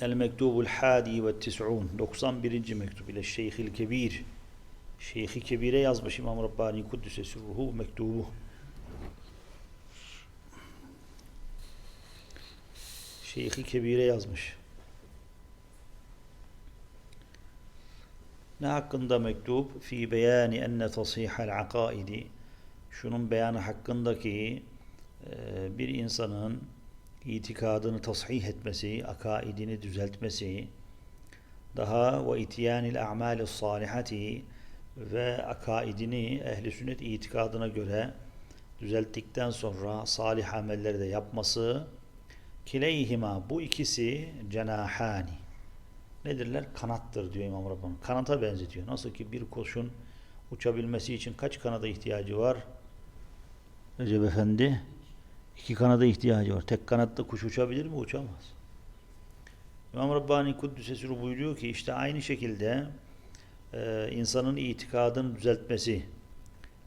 El mektubul hadi ve tis'un 91. mektup ile Şeyhil Kebir Şeyhi Kebir'e yazmış İmam Rabbani Kuddüs'e sürruhu mektubu Şeyhi Kebir'e yazmış. Ne hakkında mektup? Fi beyani enne tasihal akaidi şunun beyanı hakkındaki e, bir insanın itikadını tasih etmesi, akaidini düzeltmesi, daha ve itiyanil a'mali salihati ve akaidini ehli sünnet itikadına göre düzelttikten sonra salih amelleri de yapması kileyhima bu ikisi cenahani nedirler? Kanattır diyor İmam Rabbani. Kanata benzetiyor. Nasıl ki bir kuşun uçabilmesi için kaç kanada ihtiyacı var? Recep Efendi iki kanada ihtiyacı var. Tek kanatta kuş uçabilir mi? Uçamaz. İmam Rabbani Kuddüs'e buyuruyor ki işte aynı şekilde e, insanın itikadını düzeltmesi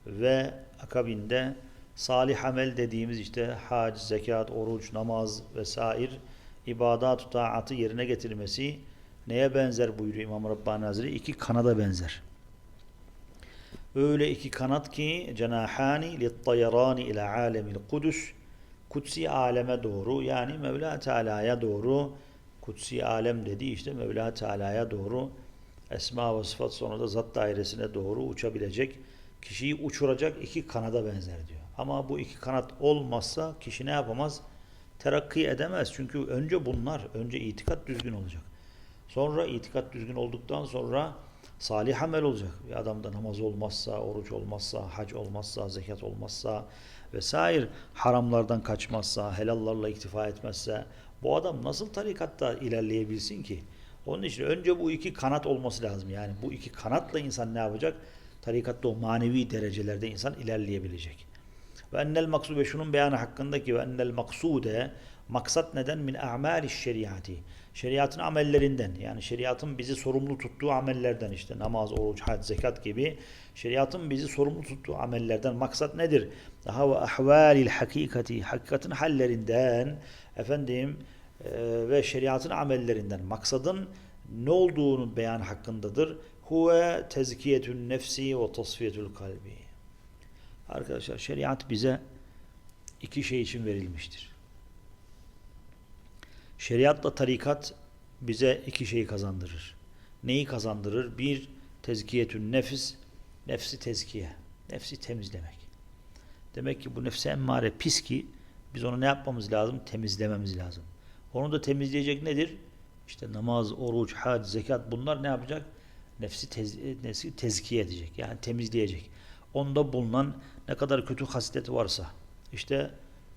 ve akabinde salih amel dediğimiz işte hac, zekat, oruç, namaz vesaire ibadat, taatı yerine getirmesi neye benzer buyuruyor İmam Rabbani Hazretleri? İki kanada benzer. Öyle iki kanat ki cenahani littayarani ila alemil kudüs kutsi aleme doğru yani Mevla Teala'ya doğru kutsi alem dedi işte Mevla Teala'ya doğru esma ve sıfat sonra da zat dairesine doğru uçabilecek kişiyi uçuracak iki kanada benzer diyor. Ama bu iki kanat olmazsa kişi ne yapamaz? Terakki edemez. Çünkü önce bunlar, önce itikat düzgün olacak. Sonra itikat düzgün olduktan sonra salih amel olacak. Bir adamda namaz olmazsa, oruç olmazsa, hac olmazsa, zekat olmazsa vesaire haramlardan kaçmazsa, helallarla iktifa etmezse bu adam nasıl tarikatta ilerleyebilsin ki? Onun için önce bu iki kanat olması lazım. Yani bu iki kanatla insan ne yapacak? Tarikatta o manevi derecelerde insan ilerleyebilecek. Ve ennel maksud ve şunun beyanı hakkındaki ve ennel maksude maksat neden min a'mali şeriatı. Şeriatın amellerinden yani şeriatın bizi sorumlu tuttuğu amellerden işte namaz, oruç, hac, zekat gibi şeriatın bizi sorumlu tuttuğu amellerden maksat nedir? Daha ve ahvalil hakikati hakikatin hallerinden efendim e, ve şeriatın amellerinden maksadın ne olduğunu beyan hakkındadır. Huve tezkiyetün nefsi ve tasfiyetül kalbi. Arkadaşlar şeriat bize iki şey için verilmiştir. Şeriatla tarikat bize iki şeyi kazandırır. Neyi kazandırır? Bir, tezkiyetün nefis, nefsi tezkiye, nefsi temizlemek. Demek ki bu nefse emmare pis ki biz onu ne yapmamız lazım? Temizlememiz lazım. Onu da temizleyecek nedir? İşte namaz, oruç, hac, zekat bunlar ne yapacak? Nefsi, tez, nefsi tezkiye edecek. Yani temizleyecek. Onda bulunan ne kadar kötü haslet varsa işte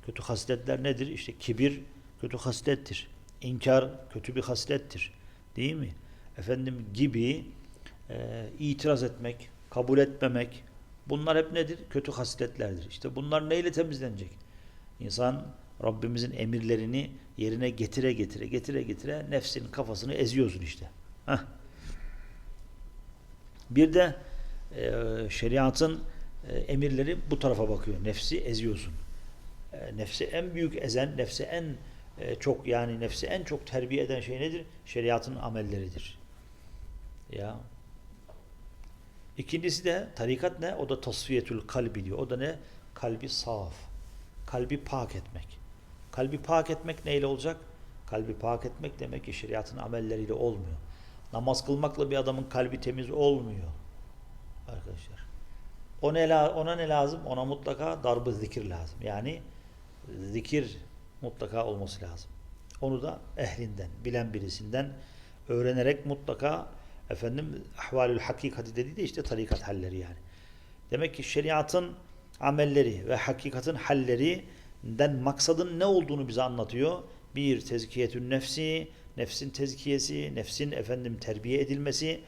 kötü hasletler nedir? İşte kibir kötü haslettir. İnkar kötü bir haslettir. Değil mi? Efendim gibi e, itiraz etmek, kabul etmemek bunlar hep nedir? Kötü hasletlerdir. İşte bunlar neyle temizlenecek? İnsan Rabbimizin emirlerini yerine getire getire getire getire nefsinin kafasını eziyorsun işte. Heh. Bir de e, şeriatın e, emirleri bu tarafa bakıyor. Nefsi eziyorsun. E, nefsi en büyük ezen, nefsi en e, çok yani nefsi en çok terbiye eden şey nedir? Şeriatın amelleridir. Ya. İkincisi de tarikat ne? O da tasfiyetül kalbi diyor. O da ne? Kalbi saf. Kalbi pak etmek. Kalbi pak etmek neyle olacak? Kalbi pak etmek demek ki şeriatın amelleriyle olmuyor. Namaz kılmakla bir adamın kalbi temiz olmuyor. Arkadaşlar. O ne, ona ne lazım? Ona mutlaka darbı zikir lazım. Yani zikir mutlaka olması lazım. Onu da ehlinden, bilen birisinden öğrenerek mutlaka efendim ahvalül hakikati dediği de işte tarikat halleri yani. Demek ki şeriatın amelleri ve hakikatin hallerinden maksadın ne olduğunu bize anlatıyor. Bir, tezkiyetün nefsi, nefsin tezkiyesi, nefsin efendim terbiye edilmesi.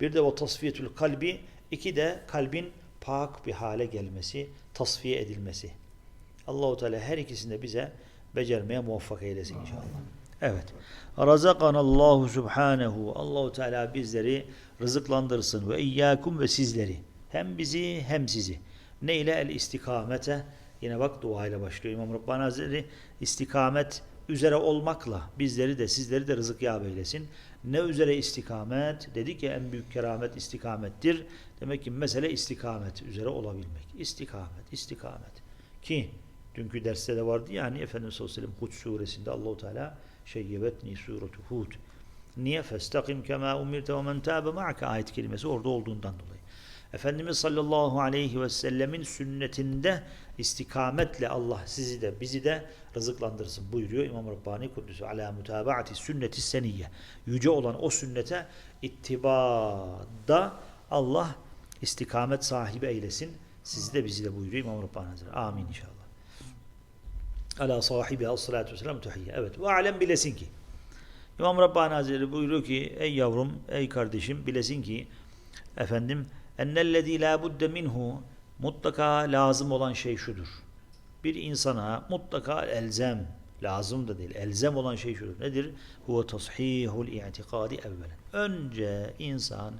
Bir de o tasfiyetül kalbi, iki de kalbin pak bir hale gelmesi, tasfiye edilmesi. Allahu Teala her ikisinde bize becermeye muvaffak eylesin inşallah. Evet. Razakanallahu subhanehu. Allahu Teala bizleri rızıklandırsın ve iyyakum ve sizleri. Hem bizi hem sizi. Ne ile el istikamete? Yine bak dua ile başlıyor İmam Rabbani Hazretleri. istikamet üzere olmakla bizleri de sizleri de rızık yâb eylesin. Ne üzere istikamet? Dedi ki en büyük keramet istikamettir. Demek ki mesele istikamet üzere olabilmek. İstikamet, istikamet. Ki dünkü derste de vardı ya hani Efendimiz sallallahu aleyhi ve sellem Hud suresinde Allahu Teala şeyyebetni suretu Hud. Niye? Festakim kema umirte ve men tâbe ma'ke ayet kelimesi orada olduğundan dolayı. Efendimiz sallallahu aleyhi ve sellemin sünnetinde istikametle Allah sizi de bizi de rızıklandırsın buyuruyor İmam Rabbani Kuddüsü ala mutabaati sünneti seniyye. Yüce olan o sünnete ittibada Allah istikamet sahibi eylesin. Sizi de bizi de buyuruyor İmam Rabbani Hazretleri. Amin inşallah. Ala sahibi salatu vesselam tuhiyye. Evet. Ve alem bilesin ki. İmam Rabbani Hazretleri buyuruyor ki ey yavrum, ey kardeşim bilesin ki efendim ennellezî lâ budde minhu mutlaka lazım olan şey şudur. Bir insana mutlaka elzem, lazım da değil, elzem olan şey şudur. Nedir? Huve tashihul i'tikadi evvelen. Önce insan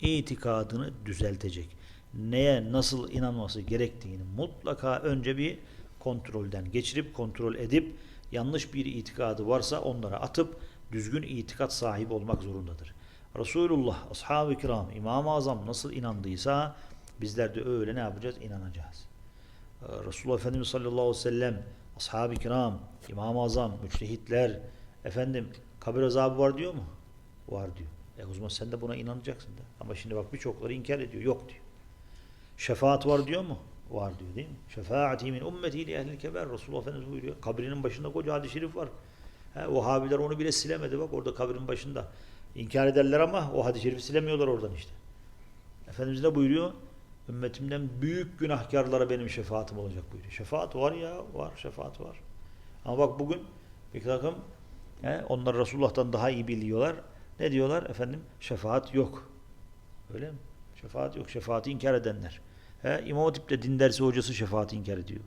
itikadını düzeltecek. Neye nasıl inanması gerektiğini mutlaka önce bir kontrolden geçirip kontrol edip yanlış bir itikadı varsa onlara atıp düzgün itikat sahibi olmak zorundadır. Resulullah, ashab-ı kiram, İmam-ı Azam nasıl inandıysa bizler de öyle ne yapacağız? İnanacağız. Ee, Resulullah Efendimiz sallallahu aleyhi ve sellem, ashab-ı kiram, İmam-ı Azam, müçtehitler, efendim kabir azabı var diyor mu? Var diyor. E o zaman sen de buna inanacaksın da. Ama şimdi bak birçokları inkar ediyor. Yok diyor. Şefaat var diyor mu? Var diyor değil mi? Şefaati min ümmeti li ehlil keber. Resulullah Efendimiz buyuruyor. Kabrinin başında koca hadis-i şerif var. He, Vahabiler onu bile silemedi bak orada kabrin başında. İnkar ederler ama o hadis-i şerifi silemiyorlar oradan işte. Efendimiz ne buyuruyor? Ümmetimden büyük günahkarlara benim şefaatim olacak buyuruyor. Şefaat var ya, var şefaat var. Ama bak bugün bir takım he, onlar Resulullah'tan daha iyi biliyorlar. Ne diyorlar? Efendim şefaat yok. Öyle mi? Şefaat yok. Şefaati inkar edenler. He, İmam Hatip'te din dersi hocası şefaati inkar ediyor.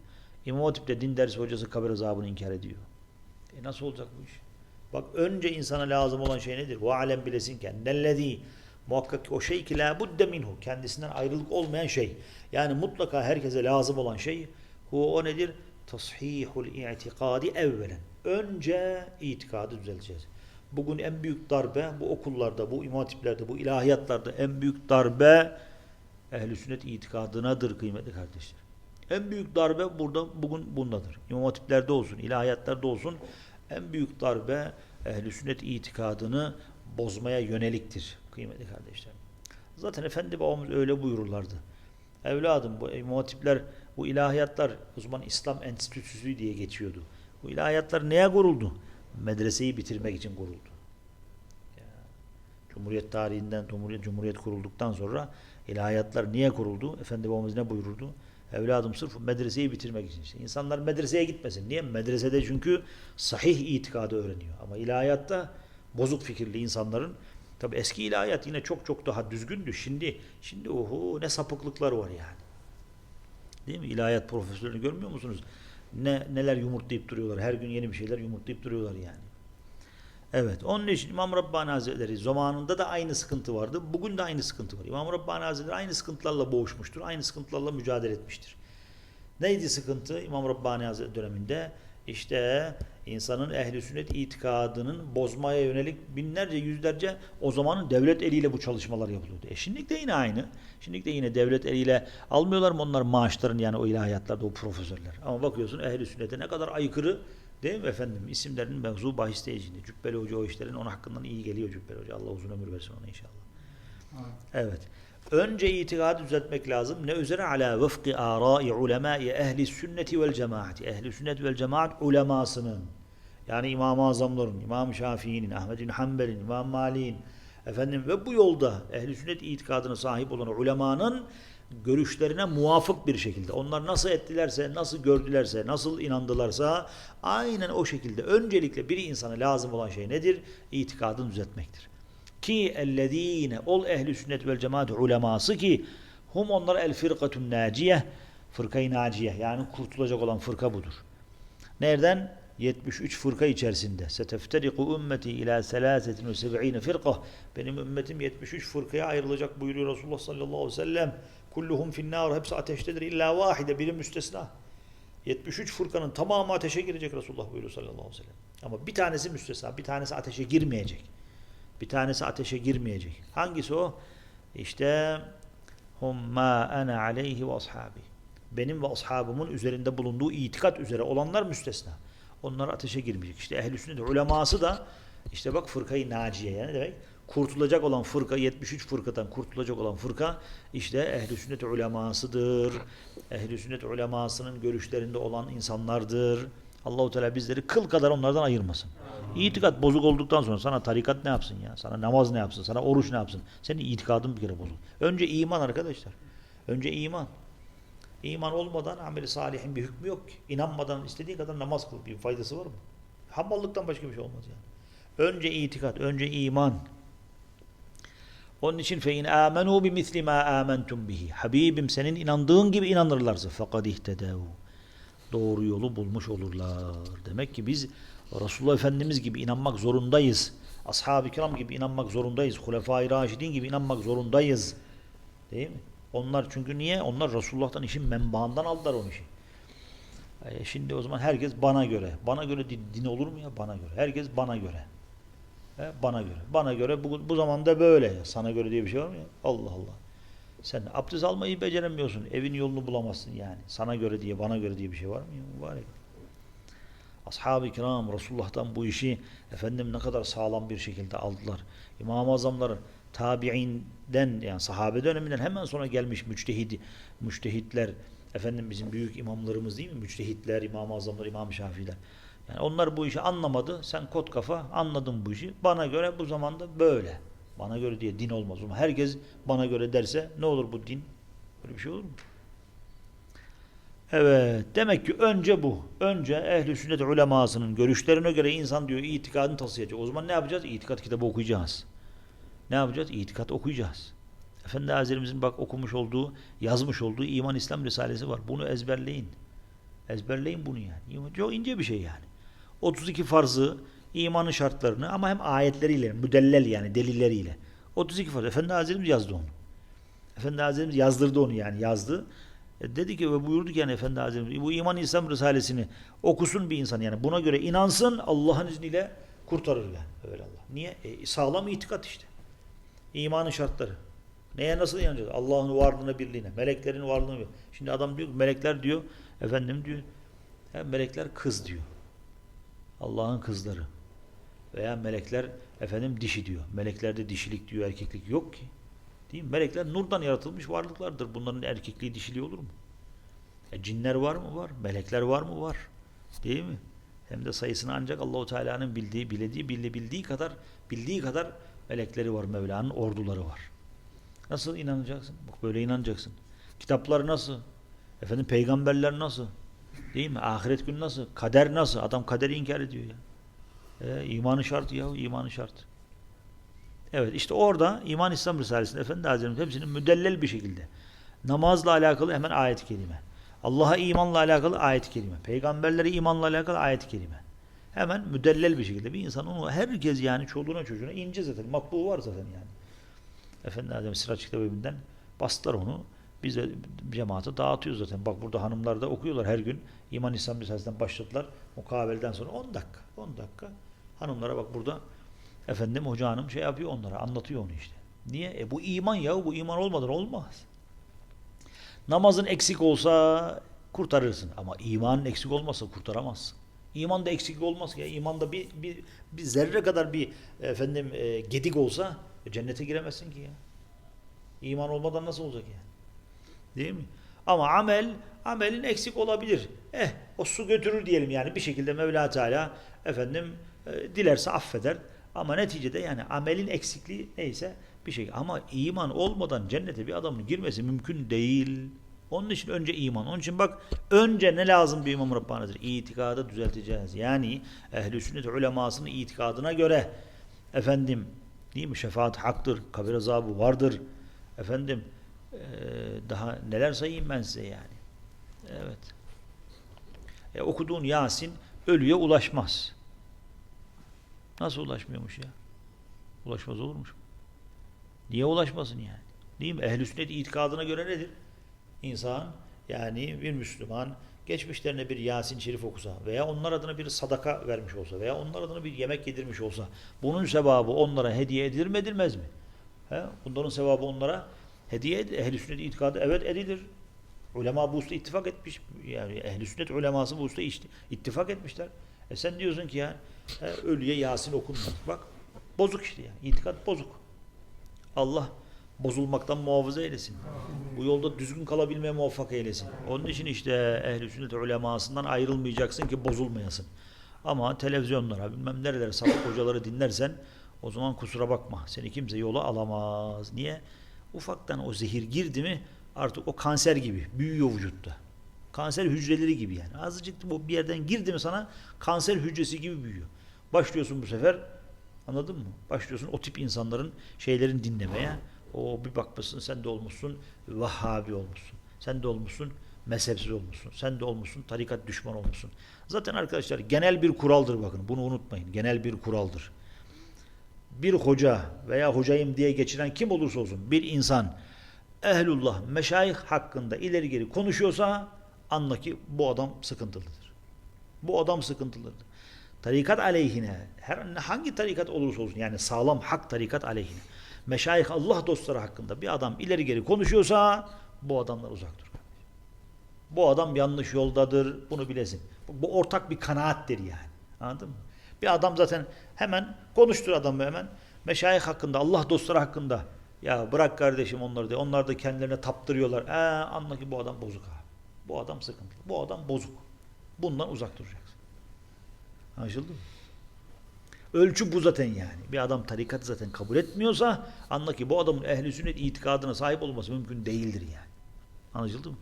İmam Hatip'te din dersi hocası kabir azabını inkar ediyor. E nasıl olacak bu iş? Bak önce insana lazım olan şey nedir? Ve alem bilesin ki ennellezî muhakkak o şey ki la budde minhu kendisinden ayrılık olmayan şey. Yani mutlaka herkese lazım olan şey hu o nedir? Tashihul i'tikadi evvelen. Önce itikadı düzelteceğiz. Bugün en büyük darbe bu okullarda, bu imam hatiplerde, bu ilahiyatlarda en büyük darbe ehl-i sünnet itikadınadır kıymetli kardeşler. En büyük darbe burada bugün bundadır. İmam hatiplerde olsun, ilahiyatlarda olsun en büyük darbe ehl-i sünnet itikadını bozmaya yöneliktir kıymetli kardeşler. Zaten Efendi babamız öyle buyururlardı. Evladım bu imam hatipler, bu ilahiyatlar o zaman İslam Enstitüsü diye geçiyordu. Bu ilahiyatlar neye kuruldu? Medreseyi bitirmek için kuruldu. Cumhuriyet tarihinden, Cumhuriyet, Cumhuriyet kurulduktan sonra ilahiyatlar niye kuruldu? Efendi babamız ne buyururdu? Evladım sırf medreseyi bitirmek için. İşte insanlar medreseye gitmesin. Niye? Medresede çünkü sahih itikadı öğreniyor. Ama ilahiyatta bozuk fikirli insanların tabi eski ilahiyat yine çok çok daha düzgündü. Şimdi şimdi oho ne sapıklıklar var yani. Değil mi? İlahiyat profesörünü görmüyor musunuz? Ne neler yumurtlayıp duruyorlar. Her gün yeni bir şeyler yumurtlayıp duruyorlar yani. Evet. Onun için İmam Rabbani Hazretleri zamanında da aynı sıkıntı vardı. Bugün de aynı sıkıntı var. İmam Rabbani Hazretleri aynı sıkıntılarla boğuşmuştur. Aynı sıkıntılarla mücadele etmiştir. Neydi sıkıntı İmam Rabbani Hazretleri döneminde? İşte insanın ehli sünnet itikadının bozmaya yönelik binlerce yüzlerce o zamanın devlet eliyle bu çalışmalar yapılıyordu. E şimdilik de yine aynı. Şimdilik de yine devlet eliyle almıyorlar mı onlar maaşlarını yani o ilahiyatlarda o profesörler. Ama bakıyorsun ehli sünnete ne kadar aykırı Değil mi efendim? İsimlerin mevzu bahiste içinde. Cübbeli Hoca o işlerin onun hakkından iyi geliyor Cübbeli Hoca. Allah uzun ömür versin ona inşallah. Evet. Önce itikadı düzeltmek lazım. Ne üzere? Ala vıfkı arai ulemai ehli sünneti vel cemaati. Ehli sünnet vel cemaat ulemasının. Yani İmam-ı Azamların, İmam Şafii'nin, Ahmed bin Hanbel'in, İmam Mali'nin efendim ve bu yolda ehli sünnet itikadına sahip olan ulemanın görüşlerine muvafık bir şekilde onlar nasıl ettilerse, nasıl gördülerse, nasıl inandılarsa aynen o şekilde öncelikle bir insana lazım olan şey nedir? İtikadını düzeltmektir. Ki ellezine ol ehli sünnet vel cemaat uleması ki hum onlar el firkatun naciye fırkayı naciye yani kurtulacak olan fırka budur. Nereden? 73 fırka içerisinde. Setefteriku ümmeti ila 73 firka. Benim ümmetim 73 fırkaya ayrılacak buyuruyor Resulullah sallallahu aleyhi ve sellem. Kulluhum finnar. Hepsi ateştedir. İlla vahide. Biri müstesna. 73 fırkanın tamamı ateşe girecek Resulullah buyuruyor sallallahu aleyhi ve sellem. Ama bir tanesi müstesna, bir tanesi ateşe girmeyecek. Bir tanesi ateşe girmeyecek. Hangisi o? İşte hum ma ana aleyhi ve ashabi. Benim ve ashabımın üzerinde bulunduğu itikat üzere olanlar müstesna. Onlar ateşe girmeyecek. İşte ehl-i sünnet uleması da işte bak fırkayı naciye yani demek kurtulacak olan fırka 73 fırkadan kurtulacak olan fırka işte ehl-i sünnet ulemasıdır. Ehl-i sünnet ulemasının görüşlerinde olan insanlardır. Allahu Teala bizleri kıl kadar onlardan ayırmasın. İtikat bozuk olduktan sonra sana tarikat ne yapsın ya? Sana namaz ne yapsın? Sana oruç ne yapsın? Senin itikadın bir kere bozuk. Önce iman arkadaşlar. Önce iman. İman olmadan ameli salihin bir hükmü yok ki. İnanmadan istediği kadar namaz kıl. Bir faydası var mı? Hamallıktan başka bir şey olmaz yani. Önce itikat, önce iman. Onun için fe in amenu bi misli ma amantum bihi. Habibim senin inandığın gibi inanırlarsa fakat ihtedev. Doğru yolu bulmuş olurlar. Demek ki biz Resulullah Efendimiz gibi inanmak zorundayız. Ashab-ı kiram gibi inanmak zorundayız. Hulefai Raşidin gibi inanmak zorundayız. Değil mi? Onlar çünkü niye? Onlar Resulullah'tan işin menbaından aldılar onu işi. E şimdi o zaman herkes bana göre. Bana göre din, din olur mu ya? Bana göre. Herkes bana göre. He, bana göre. Bana göre bu, bu zamanda böyle. Sana göre diye bir şey var mı? Allah Allah. Sen abdest almayı beceremiyorsun. Evin yolunu bulamazsın yani. Sana göre diye, bana göre diye bir şey var mı ya? Mübarek. Ashab-ı kiram Resulullah'tan bu işi efendim ne kadar sağlam bir şekilde aldılar. İmam-ı Azamların tabi'inden yani sahabe döneminden hemen sonra gelmiş müçtehidi, müçtehitler efendim bizim büyük imamlarımız değil mi? Müçtehitler, İmam-ı Azamlar, İmam-ı Şafiiler. Yani onlar bu işi anlamadı. Sen kot kafa anladın bu işi. Bana göre bu zamanda böyle. Bana göre diye din olmaz. Ama herkes bana göre derse ne olur bu din? Böyle bir şey olur mu? Evet. Demek ki önce bu. Önce ehli sünnet ulemasının görüşlerine göre insan diyor itikadını taslayacak. O zaman ne yapacağız? İtikat kitabı okuyacağız. Ne yapacağız? İtikat okuyacağız. Efendi Hazretlerimizin bak okumuş olduğu, yazmış olduğu İman İslam Risalesi var. Bunu ezberleyin. Ezberleyin bunu yani. Çok ince bir şey yani. 32 farzı, imanın şartlarını ama hem ayetleriyle, müdellel yani delilleriyle. 32 farz. Efendi Hazretlerimiz yazdı onu. Efendi Hazretlerimiz yazdırdı onu yani yazdı. E dedi ki ve buyurdu ki yani Efendi Hazretlerimiz bu İman İslam Risalesini okusun bir insan yani buna göre inansın Allah'ın izniyle kurtarır yani. Öyle Allah. Niye? E, sağlam itikat işte. İmanın şartları. Neye nasıl inanacağız? Allah'ın varlığına, birliğine, meleklerin varlığına. Şimdi adam diyor melekler diyor, efendim diyor, melekler kız diyor. Allah'ın kızları. Veya melekler efendim dişi diyor. Meleklerde dişilik diyor, erkeklik yok ki. Değil mi? Melekler nurdan yaratılmış varlıklardır. Bunların erkekliği, dişiliği olur mu? E, cinler var mı? Var. Melekler var mı? Var. Değil mi? Hem de sayısını ancak Allahu Teala'nın bildiği, bildiği, bildiği, bildiği kadar bildiği kadar melekleri var, Mevla'nın orduları var. Nasıl inanacaksın? Bak böyle inanacaksın. Kitaplar nasıl? Efendim peygamberler nasıl? Değil mi? Ahiret günü nasıl? Kader nasıl? Adam kaderi inkar ediyor ya. E, imanı şart ya, imanı şart. Evet işte orada İman İslam Risalesi'nde Efendi Hazretleri'nin hepsinin müdellel bir şekilde namazla alakalı hemen ayet-i kerime. Allah'a imanla alakalı ayet-i kerime. Peygamberlere imanla alakalı ayet-i kerime. Hemen müdellel bir şekilde bir insan onu herkes yani çoluğuna çocuğuna ince zaten. Matbu var zaten yani. Efendi Adem Sıraç Kitabı'ndan bastılar onu. Biz de cemaate dağıtıyoruz zaten. Bak burada hanımlar da okuyorlar her gün. İman İslam Risalesi'nden başladılar. Mukabeleden sonra 10 dakika. 10 dakika. Hanımlara bak burada efendim hoca hanım şey yapıyor onlara. Anlatıyor onu işte. Niye? E bu iman ya. Bu iman olmadan olmaz. Namazın eksik olsa kurtarırsın. Ama imanın eksik olmasa kurtaramazsın. İmanda eksiklik olmaz ya. İmanda bir, bir, bir zerre kadar bir efendim e, gedik olsa e, cennete giremezsin ki ya. İman olmadan nasıl olacak yani? Değil mi? Ama amel, amelin eksik olabilir. Eh, o su götürür diyelim yani bir şekilde Mevla Teala efendim e, dilerse affeder. Ama neticede yani amelin eksikliği neyse bir şey. Ama iman olmadan cennete bir adamın girmesi mümkün değil. Onun için önce iman. Onun için bak önce ne lazım bir İmam Rabbani'dir? İtikadı düzelteceğiz. Yani ehl-i sünnet ulemasının itikadına göre efendim değil mi? Şefaat haktır. Kabir azabı vardır. Efendim ee, daha neler sayayım ben size yani. Evet. E, okuduğun Yasin ölüye ulaşmaz. Nasıl ulaşmıyormuş ya? Ulaşmaz olurmuş. Niye ulaşmasın yani? Değil mi? Ehl-i sünnet itikadına göre nedir? İnsan yani bir Müslüman geçmişlerine bir Yasin Şerif okusa veya onlar adına bir sadaka vermiş olsa veya onlar adına bir yemek yedirmiş olsa bunun sevabı onlara hediye edilir mi edilmez mi? He? Bunların sevabı onlara hediye. Ehl-i sünnet itikadı evet edilir. Ulema bu usta ittifak etmiş. Yani ehl-i sünnet uleması bu usta ittifak etmişler. E sen diyorsun ki ya he, ölüye Yasin okunmaz. Bak bozuk işte yani. İtikat bozuk. Allah bozulmaktan muhafaza eylesin. Bu yolda düzgün kalabilmeye muvaffak eylesin. Onun için işte ehl-i sünnet ulemasından ayrılmayacaksın ki bozulmayasın. Ama televizyonlara bilmem nerelere sapık hocaları dinlersen o zaman kusura bakma. Seni kimse yola alamaz. Niye? Ufaktan o zehir girdi mi artık o kanser gibi büyüyor vücutta. Kanser hücreleri gibi yani. Azıcık bu bir yerden girdi mi sana kanser hücresi gibi büyüyor. Başlıyorsun bu sefer anladın mı? Başlıyorsun o tip insanların şeylerin dinlemeye. O bir bakmışsın sen de olmuşsun Vahhabi olmuşsun. Sen de olmuşsun mezhepsiz olmuşsun. Sen de olmuşsun tarikat düşman olmuşsun. Zaten arkadaşlar genel bir kuraldır bakın. Bunu unutmayın. Genel bir kuraldır. Bir hoca veya hocayım diye geçiren kim olursa olsun bir insan ehlullah, meşayih hakkında ileri geri konuşuyorsa anla ki bu adam sıkıntılıdır. Bu adam sıkıntılıdır. Tarikat aleyhine, her hangi tarikat olursa olsun yani sağlam hak tarikat aleyhine. Meşayih Allah dostları hakkında bir adam ileri geri konuşuyorsa bu adamlar uzak dur. Bu adam yanlış yoldadır. Bunu bilesin. Bu, bu ortak bir kanaattir yani. Anladın mı? Bir adam zaten hemen konuştur adamı hemen. Meşayih hakkında, Allah dostları hakkında. Ya bırak kardeşim onları diye. Onlar da kendilerine taptırıyorlar. Ee, anla ki bu adam bozuk abi. Bu adam sıkıntılı. Bu adam bozuk. Bundan uzak duracaksın. Anlaşıldı mı? Ölçü bu zaten yani. Bir adam tarikat zaten kabul etmiyorsa anla ki bu adamın ehli sünnet itikadına sahip olması mümkün değildir yani. Anlaşıldı mı?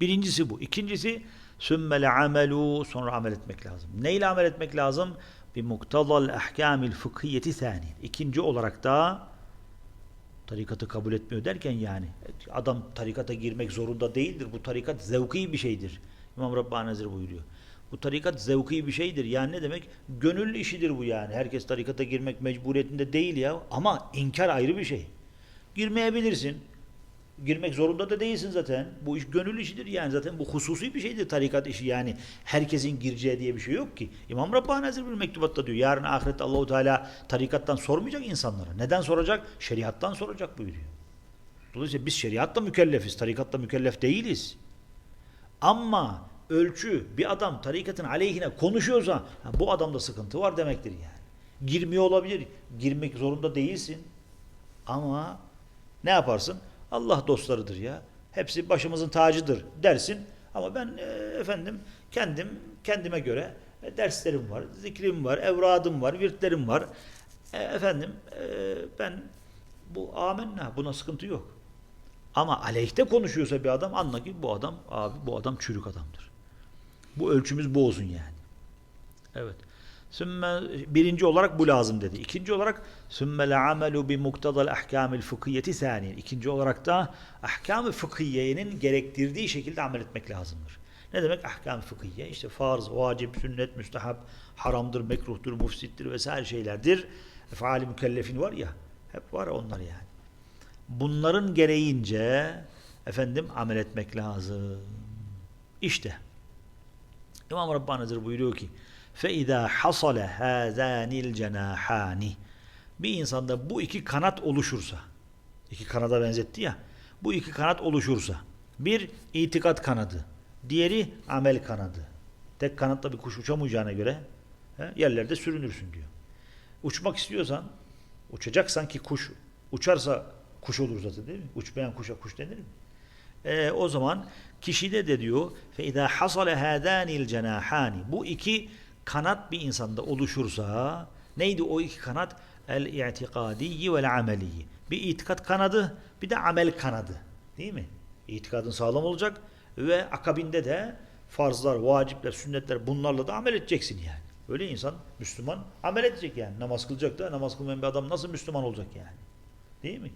Birincisi bu. İkincisi sümmel amelu sonra amel etmek lazım. Neyle amel etmek lazım? Bir muktadal ahkamil fıkhiyeti thani. İkinci olarak da tarikatı kabul etmiyor derken yani adam tarikata girmek zorunda değildir. Bu tarikat zevki bir şeydir. İmam Rabbani Hazretleri buyuruyor. Bu tarikat zevki bir şeydir. Yani ne demek? Gönül işidir bu yani. Herkes tarikata girmek mecburiyetinde değil ya. Ama inkar ayrı bir şey. Girmeyebilirsin. Girmek zorunda da değilsin zaten. Bu iş gönül işidir yani zaten bu hususi bir şeydir tarikat işi yani. Herkesin gireceği diye bir şey yok ki. İmam Rabbani Hazretleri bir mektubatta diyor. Yarın ahirette Allahu Teala tarikattan sormayacak insanlara. Neden soracak? Şeriattan soracak buyuruyor. Dolayısıyla biz şeriatla mükellefiz. Tarikatla mükellef değiliz. Ama ölçü bir adam tarikatın aleyhine konuşuyorsa bu adamda sıkıntı var demektir yani. Girmiyor olabilir. Girmek zorunda değilsin. Ama ne yaparsın? Allah dostlarıdır ya. Hepsi başımızın tacıdır dersin. Ama ben e, efendim kendim kendime göre e, derslerim var, zikrim var, evradım var, virtlerim var. E, efendim ben bu amenna buna sıkıntı yok. Ama aleyhte konuşuyorsa bir adam anla ki bu adam abi bu adam çürük adamdır. Bu ölçümüz bu olsun yani. Evet. Sümme, birinci olarak bu lazım dedi. İkinci olarak sümmel amelu bi muktadal ahkamil fıkhiyeti saniyen. İkinci olarak da ahkam-ı fıkhiyenin gerektirdiği şekilde amel etmek lazımdır. Ne demek ahkam-ı fıkhiye? İşte farz, vacip, sünnet, müstehap, haramdır, mekruhtur, mufsittir vesaire şeylerdir. Faali mükellefin var ya, hep var onlar yani. Bunların gereğince efendim amel etmek lazım. İşte İmam Rabbani Hazretleri buyuruyor ki فَاِذَا حَصَلَ هَذَانِ الْجَنَاحَانِ Bir insanda bu iki kanat oluşursa, iki kanada benzetti ya, bu iki kanat oluşursa, bir itikat kanadı, diğeri amel kanadı. Tek kanatla bir kuş uçamayacağına göre he, yerlerde sürünürsün diyor. Uçmak istiyorsan, uçacaksan ki kuş uçarsa kuş olur zaten değil mi? Uçmayan kuşa kuş denir mi? E, o zaman kişide de diyor فَاِذَا حَصَلَ هَذَانِ الْجَنَاحَانِ Bu iki kanat bir insanda oluşursa neydi o iki kanat? El-i'tikadiyyi vel-ameliyyi. Bir itikat kanadı bir de amel kanadı. Değil mi? İtikadın sağlam olacak ve akabinde de farzlar, vacipler, sünnetler bunlarla da amel edeceksin yani. Öyle insan Müslüman amel edecek yani. Namaz kılacak da namaz kılmayan bir adam nasıl Müslüman olacak yani? Değil mi?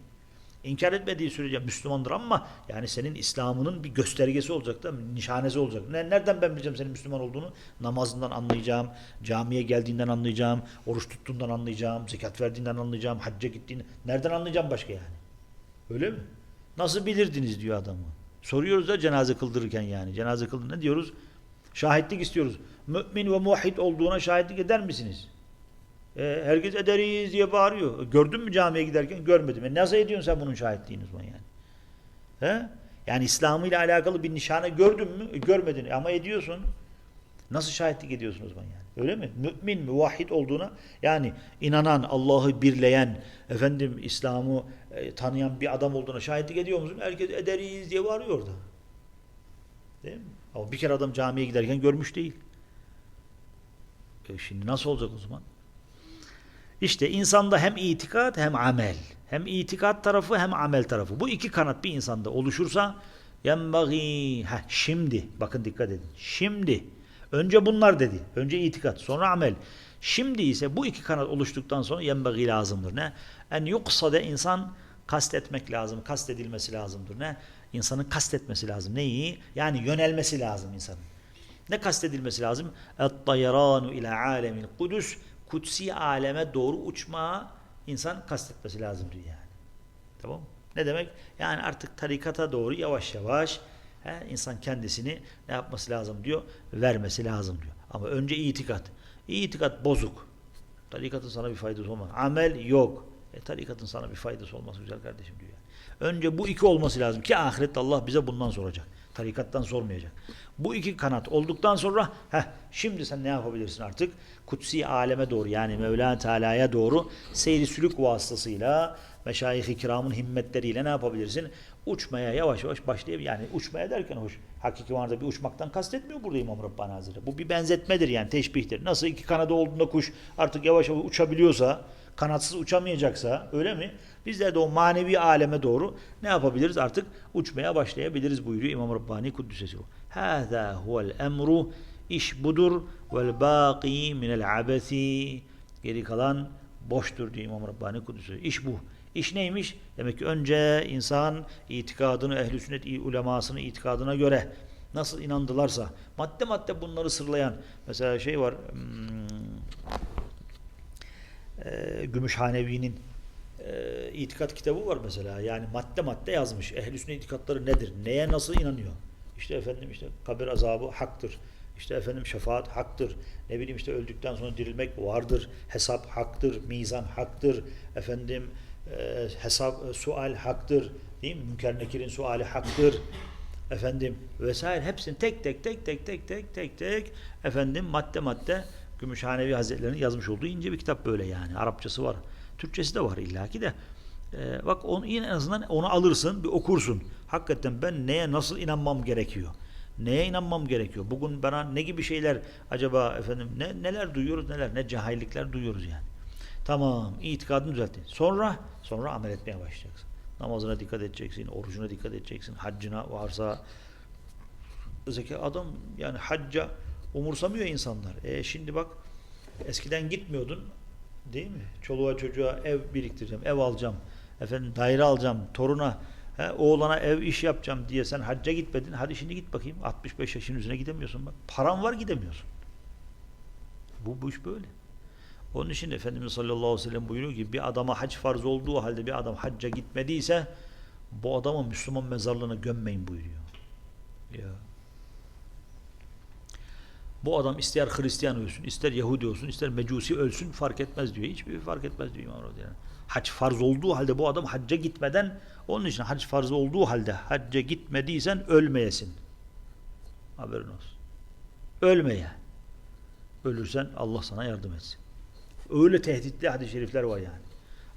İnkar etmediği sürece Müslümandır ama yani senin İslam'ının bir göstergesi olacak da nişanesi olacak. Ne, nereden ben bileceğim senin Müslüman olduğunu? Namazından anlayacağım, camiye geldiğinden anlayacağım, oruç tuttuğundan anlayacağım, zekat verdiğinden anlayacağım, hacca gittiğini. Nereden anlayacağım başka yani? Öyle mi? Nasıl bilirdiniz diyor adamı. Soruyoruz da cenaze kıldırırken yani. Cenaze kıldır ne diyoruz? Şahitlik istiyoruz. Mümin ve muvahhid olduğuna şahitlik eder misiniz? E, herkes ederiz diye bağırıyor. Gördün mü camiye giderken? Görmedim. E, nasıl ediyorsun sen bunun şahitliğini o yani? He? Yani İslam'ı ile alakalı bir nişane gördün mü? E, görmedin ama ediyorsun. Nasıl şahitlik ediyorsun o yani? Öyle mi? Mümin, muvahhid olduğuna yani inanan, Allah'ı birleyen, efendim İslam'ı e, tanıyan bir adam olduğuna şahitlik ediyor musun? Herkes ederiz diye bağırıyor orada. Değil mi? Ama bir kere adam camiye giderken görmüş değil. E şimdi nasıl olacak o zaman? İşte insanda hem itikat hem amel. Hem itikat tarafı hem amel tarafı. Bu iki kanat bir insanda oluşursa yenbagi ha şimdi bakın dikkat edin. Şimdi önce bunlar dedi. Önce itikat, sonra amel. Şimdi ise bu iki kanat oluştuktan sonra yenbagi lazımdır. Ne? En yuksade insan kastetmek lazım, kastedilmesi lazımdır. Ne? İnsanın kastetmesi lazım. Neyi? Yani yönelmesi lazım insanın. Ne kastedilmesi lazım? Et-tayranu ila alemil kudüs kutsi aleme doğru uçma insan kastetmesi lazımdır yani. Tamam? Ne demek? Yani artık tarikata doğru yavaş yavaş he, insan kendisini ne yapması lazım diyor? Vermesi lazım diyor. Ama önce itikat. İtikat bozuk. Tarikatın sana bir faydası olmaz. Amel yok. E, tarikatın sana bir faydası olmaz güzel kardeşim diyor. Yani. Önce bu iki olması lazım ki ahirette Allah bize bundan soracak. Tarikattan sormayacak. Bu iki kanat olduktan sonra heh, şimdi sen ne yapabilirsin artık? Kutsi aleme doğru yani Mevla Teala'ya doğru seyri sülük vasıtasıyla meşayih-i kiramın himmetleriyle ne yapabilirsin? Uçmaya yavaş yavaş başlayabilir. Yani uçmaya derken hoş. Hakiki manada bir uçmaktan kastetmiyor burada İmam Rabbani Hazretleri. Bu bir benzetmedir yani teşbihtir. Nasıl iki kanadı olduğunda kuş artık yavaş yavaş uçabiliyorsa kanatsız uçamayacaksa öyle mi? Bizler de o manevi aleme doğru ne yapabiliriz? Artık uçmaya başlayabiliriz buyuruyor İmam Rabbani Kuddüsesi. Hâzâ huvel emru iş budur vel bâqî minel abesi geri kalan boştur diyor İmam Rabbani Kuddüsesi. İş bu. İş neymiş? Demek ki önce insan itikadını, ehl-i sünnet ulemasının itikadına göre nasıl inandılarsa madde madde bunları sırlayan mesela şey var hmm, e, Gümüşhanevi'nin e, itikat kitabı var mesela. Yani madde madde yazmış. Ehl-i sünnet itikatları nedir? Neye nasıl inanıyor? İşte efendim işte kabir azabı haktır. İşte efendim şefaat haktır. Ne bileyim işte öldükten sonra dirilmek vardır. Hesap haktır. Mizan haktır. Efendim e, hesap e, sual haktır. Değil mi? Münker Nekir'in suali haktır. Efendim vesaire hepsini tek tek tek tek tek tek tek tek efendim madde madde Gümüşhanevi Hazretleri'nin yazmış olduğu ince bir kitap böyle yani. Arapçası var. Türkçesi de var illaki de. Ee, bak onu yine en azından onu alırsın, bir okursun. Hakikaten ben neye nasıl inanmam gerekiyor? Neye inanmam gerekiyor? Bugün bana ne gibi şeyler acaba efendim ne neler duyuyoruz neler ne cahillikler duyuyoruz yani. Tamam, itikadını düzelttin. Sonra sonra amel etmeye başlayacaksın. Namazına dikkat edeceksin, orucuna dikkat edeceksin, haccına varsa zeki adam yani hacca umursamıyor insanlar. E şimdi bak eskiden gitmiyordun değil mi? Çoluğa çocuğa ev biriktireceğim, ev alacağım, efendim daire alacağım, toruna, he, oğlana ev iş yapacağım diye sen hacca gitmedin. Hadi şimdi git bakayım. 65 yaşın üzerine gidemiyorsun bak. Paran var gidemiyorsun. Bu, bu iş böyle. Onun için Efendimiz sallallahu aleyhi ve sellem buyuruyor ki bir adama hac farz olduğu halde bir adam hacca gitmediyse bu adamı Müslüman mezarlığına gömmeyin buyuruyor. Ya. Bu adam ister Hristiyan ölsün, ister Yahudi olsun, ister Mecusi ölsün fark etmez diyor. Hiçbir fark etmez diyor İmam Rabbani. Hac farz olduğu halde bu adam hacca gitmeden onun için hac farz olduğu halde hacca gitmediysen ölmeyesin. Haberin olsun. Ölmeye. Ölürsen Allah sana yardım etsin. Öyle tehditli hadis-i şerifler var yani.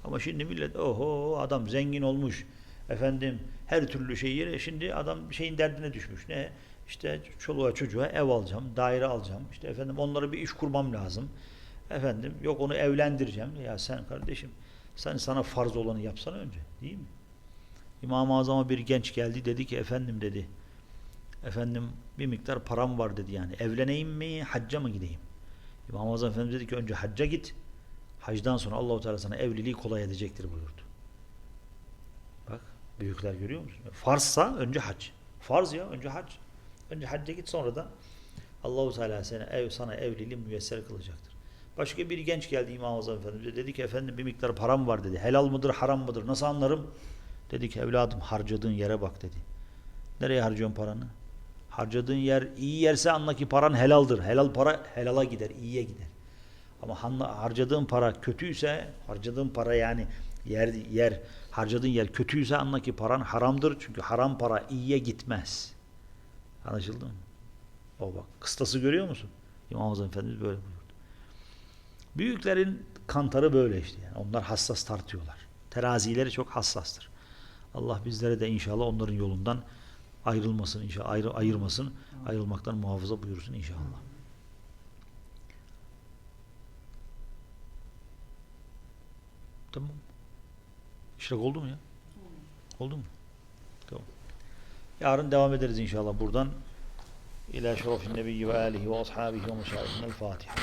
Ama şimdi millet oho adam zengin olmuş. Efendim her türlü şey yere şimdi adam şeyin derdine düşmüş. Ne? İşte çoluğa çocuğa ev alacağım, daire alacağım. İşte efendim onlara bir iş kurmam lazım. Efendim yok onu evlendireceğim. Ya sen kardeşim sen sana farz olanı yapsana önce. Değil mi? İmam-ı Azam'a bir genç geldi dedi ki efendim dedi. Efendim bir miktar param var dedi yani. Evleneyim mi, hacca mı gideyim? İmam-ı Azam Efendimiz dedi ki önce hacca git. Hacdan sonra Allahu Teala sana evliliği kolay edecektir buyurdu. Bak büyükler görüyor musun? Farzsa önce hac. Farz ya önce hac. Önce hacca git sonra da Allahu Teala sana ev sana evliliği müyesser kılacaktır. Başka bir genç geldi İmam Azam Efendimiz dedi ki efendim bir miktar param var dedi. Helal mıdır haram mıdır nasıl anlarım? Dedi ki evladım harcadığın yere bak dedi. Nereye harcıyorsun paranı? Harcadığın yer iyi yerse anla ki paran helaldir. Helal para helala gider, iyiye gider. Ama harcadığın para kötüyse, harcadığın para yani yer yer harcadığın yer kötüyse anla ki paran haramdır. Çünkü haram para iyiye gitmez. Anlaşıldı mı? O bak kıstası görüyor musun? İmam Azam Efendimiz böyle buyurdu. Büyüklerin kantarı böyle işte. Yani. Onlar hassas tartıyorlar. Terazileri çok hassastır. Allah bizlere de inşallah onların yolundan ayrılmasın inşallah ayrı, ayırmasın. Ayrılmaktan muhafaza buyursun inşallah. Tamam. İşrak oldu mu ya? Oldu mu? Yarın devam ederiz inşallah buradan. İlâ şerefin nebiyyi ve âlihi ve ashabihi ve meşâihine Fatiha.